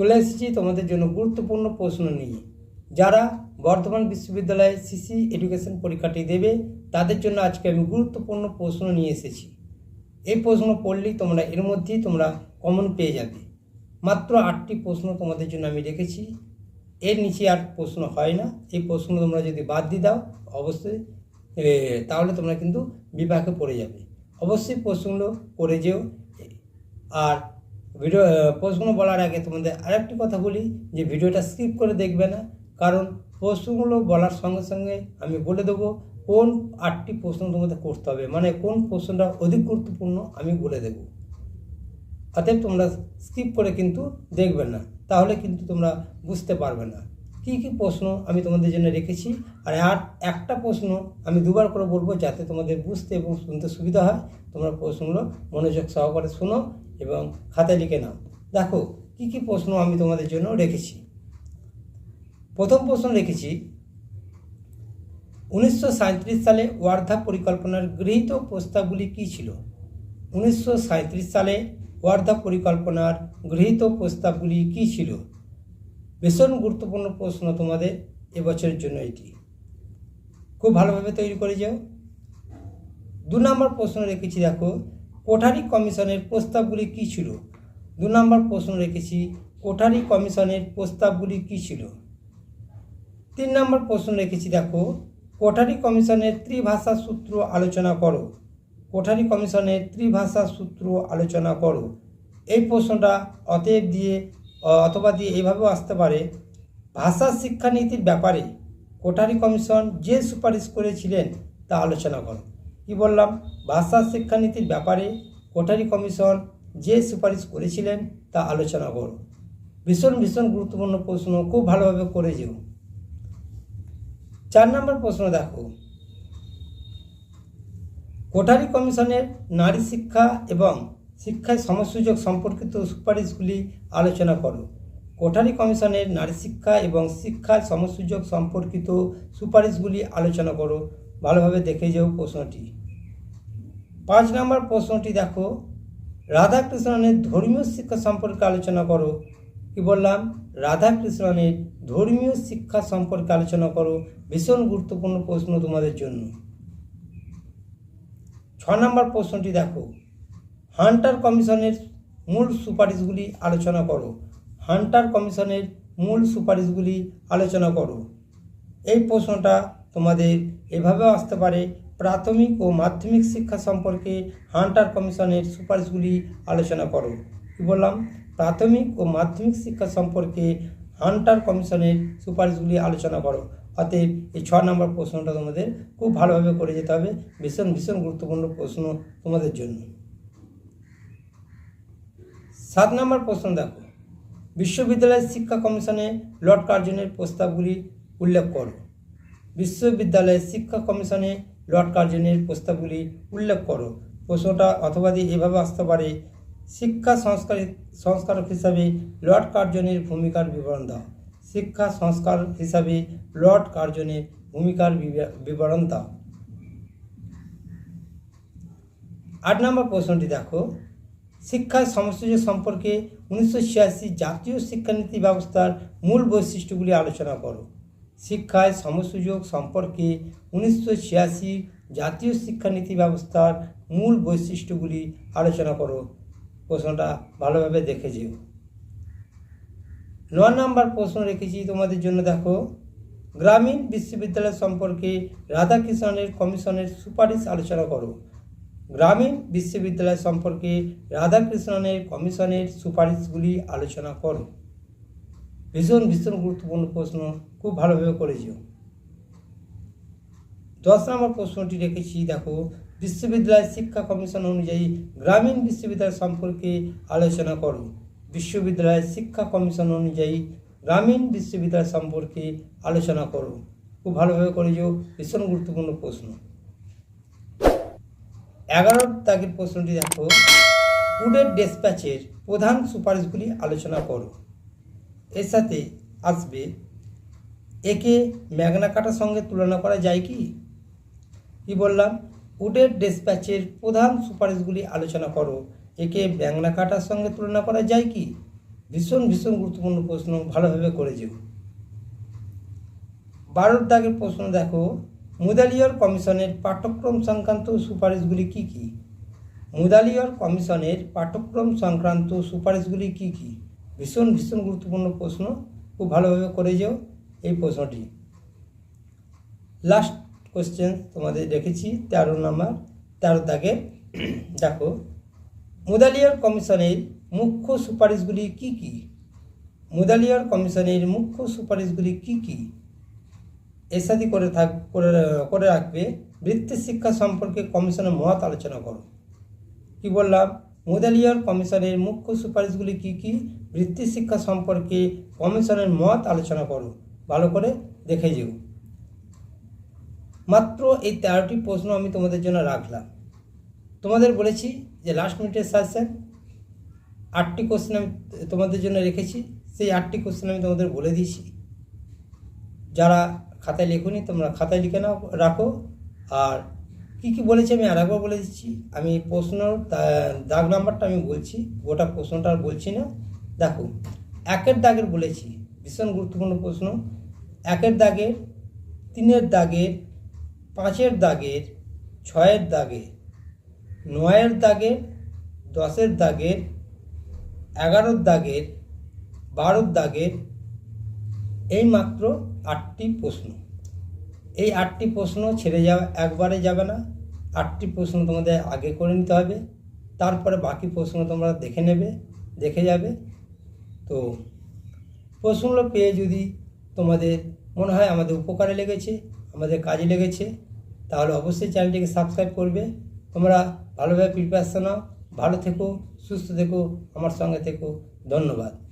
চলে এসেছি তোমাদের জন্য গুরুত্বপূর্ণ প্রশ্ন নিয়ে। যারা বর্ধমান বিশ্ববিদ্যালয়ে সিসি এডুকেশন পরীক্ষাটি দেবে, তাদের জন্য আজকে আমি গুরুত্বপূর্ণ প্রশ্ন নিয়ে এসেছি। এই প্রশ্ন পড়লেই তোমরা, এর মধ্যেই তোমরা কমন পেয়ে যাবে। মাত্র আটটি প্রশ্ন তোমাদের জন্য আমি রেখেছি। এর নিচে আর প্রশ্ন হয় না। এই প্রশ্ন তোমরা যদি বাদ দিয়ে দাও, অবশ্যই তাহলে তোমরা কিন্তু বিপাকে পড়ে যাবে। অবশ্যই প্রশ্নগুলো করে যেও। আর ভিডিও প্রশ্নগুলো বলার আগে তোমাদের আরেকটি কথা বলি, যে ভিডিওটা স্কিপ করে দেখবে না। কারণ প্রশ্নগুলো বলার সঙ্গে সঙ্গে আমি বলে দেবো, কোন আটটি প্রশ্ন তোমাদের করতে হবে মানে কোন প্রশ্নটা অধিক গুরুত্বপূর্ণ আমি বলে দেবো। অতএব তোমরা স্কিপ করে কিন্তু দেখবে না, তাহলে কিন্তু তোমরা বুঝতে পারবে না। কী কী প্রশ্ন আমি তোমাদের জন্য রেখেছি, আর আর একটা প্রশ্ন আমি দুবার করে বলব যাতে তোমাদের বুঝতে এবং শুনতে সুবিধা হয়। তোমরা প্রশ্নগুলো মনোযোগ সহকারে শোনো এবং খাতায় লিখে নাও। দেখো, কী কী প্রশ্ন আমি তোমাদের জন্য রেখেছি। প্রথম প্রশ্ন রেখেছি, উনিশশো সাঁইত্রিশ সালে ওয়ার্ধা পরিকল্পনার গৃহীত প্রস্তাবগুলি কী ছিল? উনিশশো সাঁইত্রিশ সালে ওয়ার্ধা পরিকল্পনার গৃহীত প্রস্তাবগুলি কী ছিল? ভীষণ গুরুত্বপূর্ণ প্রশ্ন তোমাদের এবছরের জন্য এটি। খুব ভালোভাবে তৈরি করে যাও। দু নম্বর প্রশ্ন রেখেছি, দেখো কোঠারি কমিশনের প্রস্তাবগুলি কী ছিল? দু নম্বর প্রশ্ন রেখেছি, কোঠারি কমিশনের প্রস্তাবগুলি কী ছিল? তিন নম্বর প্রশ্ন রেখেছি, দেখো, কোঠারি কমিশনের ত্রিভাষা সূত্র আলোচনা করো। কোঠারি কমিশনের ত্রিভাষা সূত্র আলোচনা করো। এই প্রশ্নটা অতএব দিয়ে অথবা দিয়ে এইভাবেও আসতে পারে। ভাষা শিক্ষানীতির ব্যাপারে কোঠারি কমিশন যে সুপারিশ করেছিলেন তা আলোচনা করো। কি বললাম? ভাষা শিক্ষানীতির ব্যাপারে কোঠারি কমিশন যে সুপারিশ করেছিলেন তা আলোচনা করো ভীষণ ভীষণ গুরুত্বপূর্ণ প্রশ্ন, খুব ভালোভাবে করে যেও। চার নম্বর প্রশ্ন দেখো। কোঠারি কমিশনের নারী শিক্ষা এবং শিক্ষায় সমসুযোগ সম্পর্কিত সুপারিশগুলি আলোচনা করো। কোঠারি কমিশনের নারী শিক্ষা এবং শিক্ষার সমসুযোগ সম্পর্কিত সুপারিশগুলি আলোচনা করো। ভালোভাবে দেখে যাও প্রশ্নটি। পাঁচ নম্বর প্রশ্নটি দেখো। রাধাকৃষ্ণনের ধর্মীয় শিক্ষা সম্পর্কে আলোচনা করো। কি বললাম? রাধাকৃষ্ণনের ধর্মীয় শিক্ষা সম্পর্কে আলোচনা করো। ভীষণ গুরুত্বপূর্ণ প্রশ্ন তোমাদের জন্য। ছ নম্বর প্রশ্নটি দেখো। হান্টার কমিশনের মূল সুপারিশগুলি আলোচনা করো। হান্টার কমিশনের মূল সুপারিশগুলি আলোচনা করো। এই প্রশ্নটা তোমাদের এভাবেও আসতে পারে প্রাথমিক ও মাধ্যমিক শিক্ষা সম্পর্কে হান্টার কমিশনের সুপারিশগুলি আলোচনা করো। কি বললাম? প্রাথমিক ও মাধ্যমিক শিক্ষা সম্পর্কে হান্টার কমিশনের সুপারিশগুলি আলোচনা করো। অতএব এই ছ নম্বর প্রশ্নটা তোমাদের খুব ভালোভাবে করে যেতে হবে। ভীষণ ভীষণ গুরুত্বপূর্ণ প্রশ্ন তোমাদের জন্য। সাত নম্বর প্রশ্ন দেখো। বিশ্ববিদ্যালয় শিক্ষা কমিশনে লর্ড কার্জনের প্রস্তাবগুলি উল্লেখ করো। বিশ্ববিদ্যালয় শিক্ষা কমিশনে লর্ড কার্জনের প্রস্তাবগুলি উল্লেখ করো। প্রশ্নটা অথবা দিয়ে এভাবে আসতে পারে, শিক্ষা সংস্কার, সংস্কারক হিসাবে লর্ড কার্জনের ভূমিকার বিবরণ দাও। শিক্ষা সংস্কার হিসাবে লর্ড কার্জনের ভূমিকার বিবে- বিবরণ দাও। আট নম্বর প্রশ্নটি দেখো। শিক্ষার সমস্যা সম্পর্কে উনিশশো ছিয়াশি জাতীয় শিক্ষানীতি ব্যবস্থার মূল বৈশিষ্ট্যগুলি আলোচনা করো। শিক্ষায় সমসুযোগ সম্পর্কে উনিশশো ছিয়াশি জাতীয় শিক্ষানীতি ব্যবস্থার মূল বৈশিষ্ট্যগুলি আলোচনা করো। প্রশ্নটা ভালোভাবে দেখে যেও। নয় নম্বর প্রশ্ন রেখেছি তোমাদের জন্য, দেখো। গ্রামীণ বিশ্ববিদ্যালয় সম্পর্কে রাধাকৃষ্ণনের কমিশনের সুপারিশ আলোচনা করো। গ্রামীণ বিশ্ববিদ্যালয় সম্পর্কে রাধাকৃষ্ণনের কমিশনের সুপারিশগুলি আলোচনা করো। ভীষণ ভীষণ গুরুত্বপূর্ণ প্রশ্ন, খুব ভালোভাবে করেছ। দশ নম্বর প্রশ্নটি রেখেছি, দেখো, বিশ্ববিদ্যালয় শিক্ষা কমিশন অনুযায়ী গ্রামীণ বিশ্ববিদ্যালয় সম্পর্কে আলোচনা করো। বিশ্ববিদ্যালয় শিক্ষা কমিশন অনুযায়ী গ্রামীণ বিশ্ববিদ্যালয় সম্পর্কে আলোচনা করো। খুব ভালোভাবে করেছ, ভীষণ গুরুত্বপূর্ণ প্রশ্ন। এগারো দাগের প্রশ্নটি দেখো উডের ডেসপ্যাচের প্রধান সুপারিশগুলি আলোচনা করো। এর সাথে আসবে, একে ম্যাগনা কাটার সঙ্গে তুলনা করা যায় কি? কি বললাম? উডের ডেসপ্যাচের প্রধান সুপারিশগুলি আলোচনা করো। একে ম্যাগনা কাটার সঙ্গে তুলনা করা যায় কি? ভীষণ ভীষণ গুরুত্বপূর্ণ প্রশ্ন, ভালোভাবে করে যেও। বারোর দাগের প্রশ্ন দেখো, মুদালিয়র কমিশনের পাঠ্যক্রম সংক্রান্ত সুপারিশগুলি কি কি? মুদালিয়র কমিশনের পাঠ্যক্রম সংক্রান্ত সুপারিশগুলি কি কি? ভীষণ ভীষণ গুরুত্বপূর্ণ প্রশ্ন। খুব ভালোভাবে করে যাও এই প্রশ্নটি। লাস্ট কোশ্চেন তোমাদের রেখেছি তেরো নম্বর, তেরো দাগে। দেখো, মুদালিয়ার কমিশনের মুখ্য সুপারিশগুলি কি কি? মুদালিয়ার কমিশনের মুখ্য সুপারিশগুলি কি কি? এর সাথে করে থাক, করে রাখবে। বৃত্তি শিক্ষা সম্পর্কে কমিশনের মত আলোচনা করো। কি বললাম? মুদালিয়ার কমিশনের মুখ্য সুপারিশগুলি কি কি? বৃত্তি শিক্ষা সম্পর্কে কমিশনের মত আলোচনা করো। ভালো করে দেখে যেও। মাত্র এই তেরোটি প্রশ্ন আমি তোমাদের জন্য রাখলাম। তোমাদের বলেছি যে লাস্ট মিনিটের সাজেশন আটটি কোশ্চেন আমি তোমাদের জন্য রেখেছি। সেই আটটি কোশ্চেন আমি তোমাদের বলে দিয়েছি। যারা খাতায় লেখুনি তোমরা খাতায় লিখে নাও, রাখো। আর কি কি বলেছি আমি আরেকবার বলে দিচ্ছি। আমি প্রশ্ন দাগ নাম্বারটা আমি বলছি, গোটা প্রশ্নটা আর বলছি না। দেখো, একের দাগের বলেছি, ভীষণ গুরুত্বপূর্ণ প্রশ্ন। একের দাগের, তিনের দাগের, পাঁচের দাগের, ছয়ের দাগের, নয়ের দাগের, দশের দাগের, এগারোর দাগের, বারোর দাগের, এই মাত্র আটটি প্রশ্ন। এই আটটি প্রশ্ন ছেড়ে যাওয়া একবারে যাবে না। আটটি প্রশ্ন তোমাদের আগে করে নিতে হবে। তারপরে বাকি প্রশ্ন তোমরা দেখে নেবে, দেখে যাবে। তো প্রশ্নগুলো পেয়ে যদি তোমাদের মনে হয় আমাদের উপকারে লেগেছে, আমাদের কাজে লেগেছে, তাহলে অবশ্যই চ্যানেলটিকে সাবস্ক্রাইব করবে। তোমরা ভালোভাবে প্রিপারেশন নাও ভালো থেকো, সুস্থ থেকো। আমার সঙ্গে থেকো। ধন্যবাদ।